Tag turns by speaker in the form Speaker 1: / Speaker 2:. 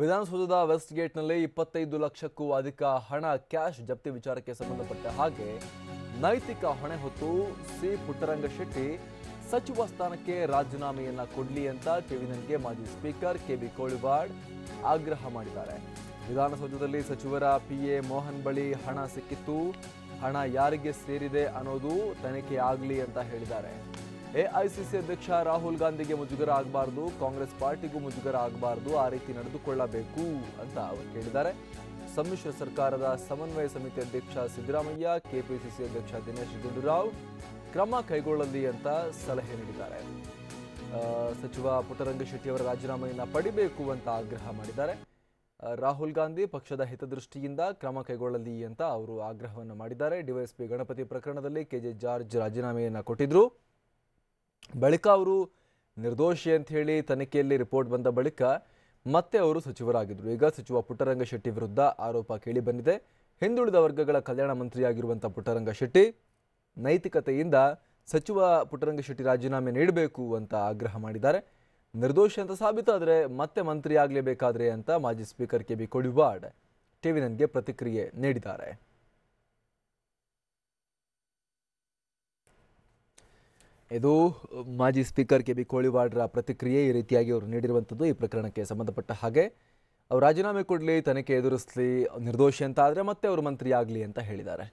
Speaker 1: ವಿಧಾನಸೌಧದ ವೆಸ್ಟ್ ಗೇಟ್ನಲ್ಲಿ ಇಪ್ಪತ್ತೈದು ಲಕ್ಷಕ್ಕೂ ಅಧಿಕ ಹಣ ಕ್ಯಾಶ್ ಜಪ್ತಿ ವಿಚಾರಕ್ಕೆ ಸಂಬಂಧಪಟ್ಟ ಹಾಗೆ ನೈತಿಕ ಹೊಣೆ ಹೊತ್ತು ಸಿ ಪುಟ್ಟರಂಗ ಶೆಟ್ಟಿ ಸಚಿವ ಸ್ಥಾನಕ್ಕೆ ರಾಜೀನಾಮೆಯನ್ನ ಕೊಡಲಿ ಅಂತ ಟಿವಿನನ್ಗೆ ಮಾಜಿ ಸ್ಪೀಕರ್ ಕೆ ಬಿ ಕೋಳಿವಾಡ್ ಆಗ್ರಹ ಮಾಡಿದ್ದಾರೆ ವಿಧಾನಸೌಧದಲ್ಲಿ ಸಚಿವರ ಪಿ ಎ ಮೋಹನ್ ಬಳಿ ಹಣ ಸಿಕ್ಕಿತ್ತು ಹಣ ಯಾರಿಗೆ ಸೇರಿದೆ ಅನ್ನೋದು ತನಿಖೆ ಆಗಲಿ ಅಂತ ಹೇಳಿದ್ದಾರೆ ಎಐಸಿಸಿ ಅಧ್ಯಕ್ಷ ರಾಹುಲ್ ಗಾಂಧಿಗೆ ಮುಜುಗರ ಆಗಬಾರ್ದು ಕಾಂಗ್ರೆಸ್ ಪಾರ್ಟಿಗೂ ಮುಜುಗರ ಆಗಬಾರ್ದು ಆ ರೀತಿ ನಡೆದುಕೊಳ್ಳಬೇಕು ಅಂತ ಅವರು ಕೇಳಿದ್ದಾರೆ ಸಮ್ಮಿಶ್ರ ಸರ್ಕಾರದ ಸಮನ್ವಯ ಸಮಿತಿ ಅಧ್ಯಕ್ಷ ಸಿದ್ದರಾಮಯ್ಯ ಕೆಪಿಸಿಸಿ ಅಧ್ಯಕ್ಷ ದಿನೇಶ್ ಗುಂಡೂರಾವ್ ಕ್ರಮ ಕೈಗೊಳ್ಳಲಿ ಅಂತ ಸಲಹೆ ನೀಡಿದ್ದಾರೆ ಸಚಿವ ಪುಟ್ಟರಂಗ ಅವರ ರಾಜೀನಾಮೆಯನ್ನು ಪಡಿಬೇಕು ಅಂತ ಆಗ್ರಹ ಮಾಡಿದ್ದಾರೆ ರಾಹುಲ್ ಗಾಂಧಿ ಪಕ್ಷದ ಹಿತದೃಷ್ಟಿಯಿಂದ ಕ್ರಮ ಕೈಗೊಳ್ಳಲಿ ಅಂತ ಅವರು ಆಗ್ರಹವನ್ನು ಮಾಡಿದ್ದಾರೆ ಡಿವೈಎಸ್ಪಿ ಗಣಪತಿ ಪ್ರಕರಣದಲ್ಲಿ ಕೆಜೆ ಜಾರ್ಜ್ ರಾಜೀನಾಮೆಯನ್ನು ಕೊಟ್ಟಿದ್ರು ಬಳಿಕ ಅವರು ನಿರ್ದೋಷಿ ಅಂತ ಹೇಳಿ ತನಿಖೆಯಲ್ಲಿ ರಿಪೋರ್ಟ್ ಬಂದ ಬಳಿಕ ಮತ್ತೆ ಅವರು ಸಚಿವರಾಗಿದ್ದರು ಈಗ ಸಚಿವ ಪುಟ್ಟರಂಗ ಶೆಟ್ಟಿ ವಿರುದ್ಧ ಆರೋಪ ಕೇಳಿ ಬಂದಿದೆ ಹಿಂದುಳಿದ ವರ್ಗಗಳ ಕಲ್ಯಾಣ ಮಂತ್ರಿಯಾಗಿರುವಂಥ ಪುಟ್ಟರಂಗ ಶೆಟ್ಟಿ ನೈತಿಕತೆಯಿಂದ ಸಚಿವ ಪುಟ್ಟರಂಗ ಶೆಟ್ಟಿ ರಾಜೀನಾಮೆ ನೀಡಬೇಕು ಅಂತ ಆಗ್ರಹ ಮಾಡಿದ್ದಾರೆ ನಿರ್ದೋಷಿ ಅಂತ ಸಾಬೀತಾದರೆ ಮತ್ತೆ ಮಂತ್ರಿ ಆಗಲೇಬೇಕಾದ್ರೆ ಅಂತ ಮಾಜಿ speaker K B Kodiwad TV ಪ್ರತಿಕ್ರಿಯೆ ನೀಡಿದ್ದಾರೆ ಇದು ಮಾಜಿ ಸ್ಪೀಕರ್ ಕೆ ಬಿ ಕೋಳಿವಾಡ್ರ ಪ್ರತಿಕ್ರಿಯೆ ಈ ರೀತಿಯಾಗಿ ಅವರು ನೀಡಿರುವಂಥದ್ದು ಈ ಪ್ರಕರಣಕ್ಕೆ ಸಂಬಂಧಪಟ್ಟ ಹಾಗೆ ಅವ್ರು ರಾಜೀನಾಮೆ ಕೊಡಲಿ ತನಿಖೆ ಎದುರಿಸಲಿ ನಿರ್ದೋಷಿ ಅಂತ ಆದರೆ ಮತ್ತೆ ಅವರು ಮಂತ್ರಿ ಆಗಲಿ ಅಂತ ಹೇಳಿದ್ದಾರೆ